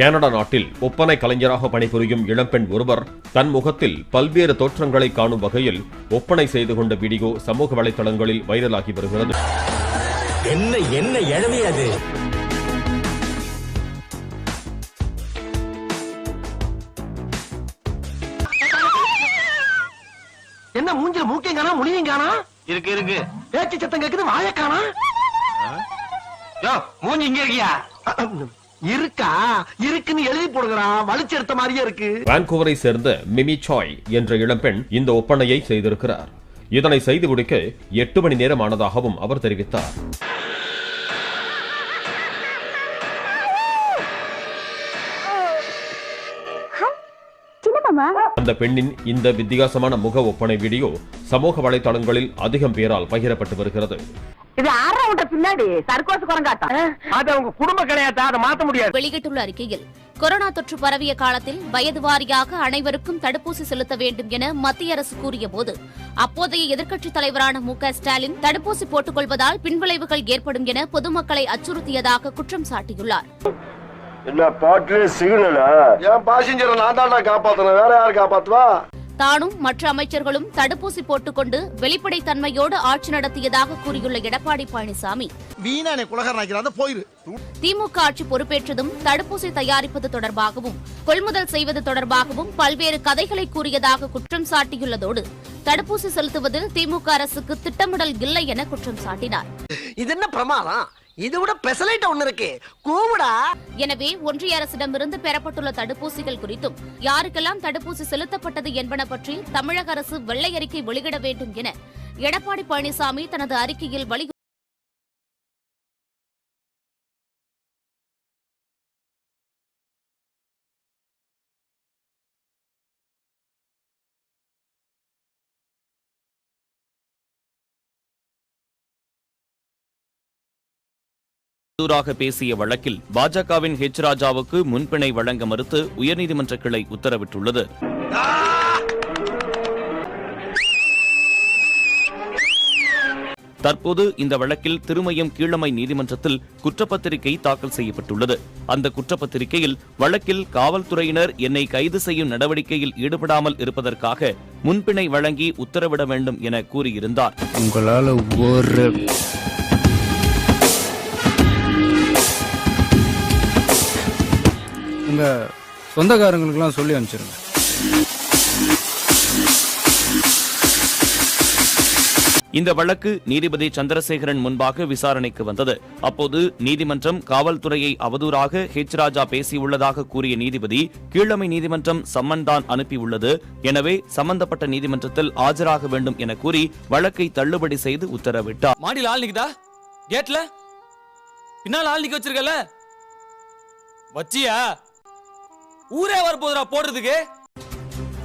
Canada நாட்டில் ஒப்பனை கலைஞராக பணிபுரியும் இளம்பெண் ஒருவர் தன் முகத்தில் பல்வேறு தோற்றங்களை காணும் வகையில் ஒப்பனை செய்து கொண்ட வீடியோ சமூக வலைதளங்களில் வைரலாகி வருகிறது. என்ன என்ன இழவி அது? என்ன மூஞ்சில மூக்கையும் காணா முடியும் காணா? இருக்கு இருக்கு. பேச்சு சத்தம் கேக்குது வாய காணா? யோ மூஞ்சி இங்க இருக்கியா? இருக்கா? இருக்குன்னு எழுதி போடுங்கடா. வலிச்சு எடுத்த மாதிரியே இருக்கு. வான்கூவரை சேர்ந்த மிமி சாய் என்ற இளம்பெண் இந்த ஒப்பனையை செய்திருக்கிறார். இதனை செய்து முடிக்க எட்டு மணி நேரம் ஆனதாகவும் அவர் தெரிவித்தார். அந்த பெண்ணின் இந்த வித்தியாசமான முக ஒப்பனை வீடியோ சமூக வலைதளங்களில் அதிகம் பேரால் பகிரப்பட்டு வருகிறது. இது ஆறா விட்ட பின்னாடி சர்க்கோஸ் குரங்காட்டா அது அவங்க குடும்ப கிடையாதா அதை மாத்த முடியாது. வெளியிட்டுள்ள அறிக்கையில் கொரோனா தொற்று பரவிய காலத்தில் வயது வாரியாக அனைவருக்கும் தடுப்பூசி செலுத்த வேண்டும் என மத்திய அரசு கூறியபோது அப்போதைய எதிர்க்கட்சித் தலைவரான மு க ஸ்டாலின் தடுப்பூசி போட்டுக் கொள்வதால் பின்விளைவுகள் ஏற்படும் என பொதுமக்களை அச்சுறுத்தியதாக குற்றம் சாட்டியுள்ளார். என்ன பாட்டிலே சிக்னலா? என் பாசஞ்சரை நான் தான்டா காப்பாத்தணும் வேற யார் காப்பாத்துவா? தானும் மற்ற அமைச்சர்களும் தடுப்பூசி போட்டுக்கொண்டு வெளிப்படைத்தன்மையோடு ஆட்சி நடத்தியதாக கூறியுள்ள எடப்பாடி பழனிசாமி. திமுக ஆட்சி பொறுப்பேற்றதும் தடுப்பூசி தயாரிப்பது தொடர்பாகவும் கொள்முதல் செய்வது தொடர்பாகவும் பல்வேறு கதைகளை கூறியதாக குற்றம் சாட்டியுள்ளதோடு தடுப்பூசி செலுத்துவதில் திமுக அரசுக்கு திட்டமிடல் இல்லை என குற்றம் சாட்டினார். இது என்ன பிரமாதம்? இது விட பெசலைட் ஒண்ணு இருக்கு. கூவுடா. எனவே ஒன்றிய அரசிடமிருந்து பெறப்பட்டுள்ள தடுப்பூசிகள் குறித்தும் யாருக்கெல்லாம் தடுப்பூசி செலுத்தப்பட்டது என்பன பற்றி தமிழக அரசு வெள்ளை அறிக்கை வெளியிட வேண்டும் என எடப்பாடி பழனிசாமி தனது அறிக்கையில் வலியுறுத்தி தூராக பேசிய வழக்கில் பாஜகவின் ஹெச் ராஜாவுக்கு முன்பிணை வழங்க மறுத்து உயர்நீதிமன்ற கிளை உத்தரவிட்டுள்ளது. தற்போது இந்த வழக்கில் திருமயம் கீழமை நீதிமன்றத்தில் குற்றப்பத்திரிகை தாக்கல் செய்யப்பட்டுள்ளது. அந்த குற்றப்பத்திரிகையில் வழக்கில் காவல்துறையினர் என்னை கைது செய்யும் நடவடிக்கையில் ஈடுபடாமல் இருப்பதற்காக முன்பிணை வழங்கி உத்தரவிட வேண்டும் என கூறியிருந்தார். உங்களால் ஒரு உங்க சொந்தக்காரங்களுக்கெல்லாம் சொல்லி அனுப்பிச்சிருங்க. இந்த வழக்கு நீதிபதி சந்திரசேகரன் முன்பாக விசாரணைக்கு வந்தது. அப்போது நீதிமன்றம் காவல்துறையை அவதூறாக ஹெச் ராஜா பேசியுள்ளதாக கூறிய நீதிபதி கீழமை நீதிமன்றம் சம்மன் தான் அனுப்பியுள்ளது. எனவே சம்பந்தப்பட்ட நீதிமன்றத்தில் ஆஜராக வேண்டும் என கூறி வழக்கை தள்ளுபடி செய்து உத்தரவிட்டார். மாடியில் ஆள் நிக்குதா? கேட்ல? பின்னால் ஆள் நிக்க வச்சிருக்கல வச்சியா? ஊரே வரப்போதுடா போடுறதுக்கு.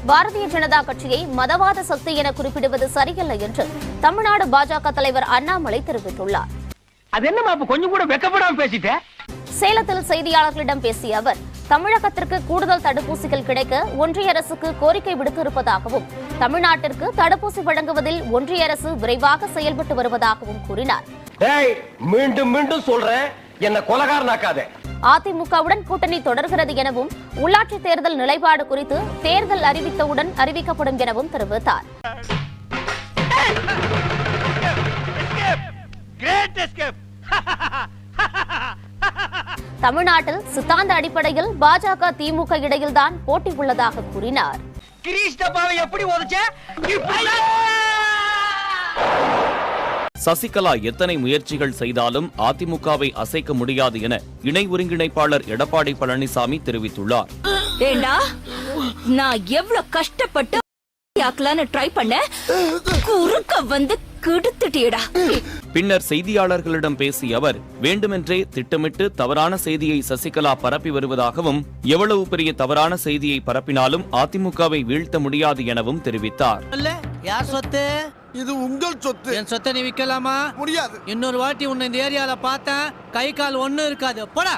பாரதிய ஜனதா கட்சியை மதவாத சக்தி என குறிப்பிடுவது சரியல்ல என்று தமிழ்நாடு பாஜக தலைவர் அண்ணாமலை தெரிவித்துள்ளார். அது என்னமா கொஞ்சம் கூட வெக்கப்படாம பேசிட்ட? சேலத்தில் செய்தியாளர்களிடம் பேசிய அவர் தமிழகத்திற்கு கூடுதல் தடுப்பூசிகள் கிடைக்க ஒன்றிய அரசுக்கு கோரிக்கை விடுத்திருப்பதாகவும் தமிழ்நாட்டிற்கு தடுப்பூசி வழங்குவதில் ஒன்றிய அரசு விரைவாக செயல்பட்டு வருவதாகவும் கூறினார். டேய் மீண்டும் மீண்டும் சொல்றேன் என்ன கொலகாரனாக்காதே. அதிமுகவுடன் கூட்டணி தொடர்கிறது எனவும் உள்ளாட்சி தேர்தல் நிலைப்பாடு குறித்து தேர்தல் அறிவித்தவுடன் அறிவிக்கப்படும் எனவும் தெரிவித்தார். தமிழ்நாட்டில் சித்தாந்த அடிப்படையில் பாஜக திமுக இடையில்தான் போட்டி உள்ளதாக கூறினார். கிரீஷ் டப்பாவை எப்படி உதச்ச சசிகலா எத்தனை முயற்சிகள் செய்தாலும் அதிமுகவை அசைக்க முடியாது என இணை ஒருங்கிணைப்பாளர் எடப்பாடி பழனிசாமி தெரிவித்துள்ளார். ஏண்டா? நான் எவ்வளவு கஷ்டப்பட்டு ட்ரை பண்ண? குறுக்க வந்து கெடுத்துட்டியடா. பின்னர் செய்தியாளர்களிடம் பேசிய அவர் வேண்டுமென்றே திட்டமிட்டு தவறான செய்தியை சசிகலா பரப்பி வருவதாகவும் எவ்வளவு பெரிய தவறான செய்தியை பரப்பினாலும் அதிமுகவை வீழ்த்த முடியாது எனவும் தெரிவித்தார். யார் சொத்து? இது உங்கள் சொத்து. என் சொத்தை நீ விக்கலாமா முடியாது. இன்னொரு வாட்டி உன்னை இந்த ஏரியால பார்த்தேன். கை கால் ஒண்ணும் இருக்காது. போடா.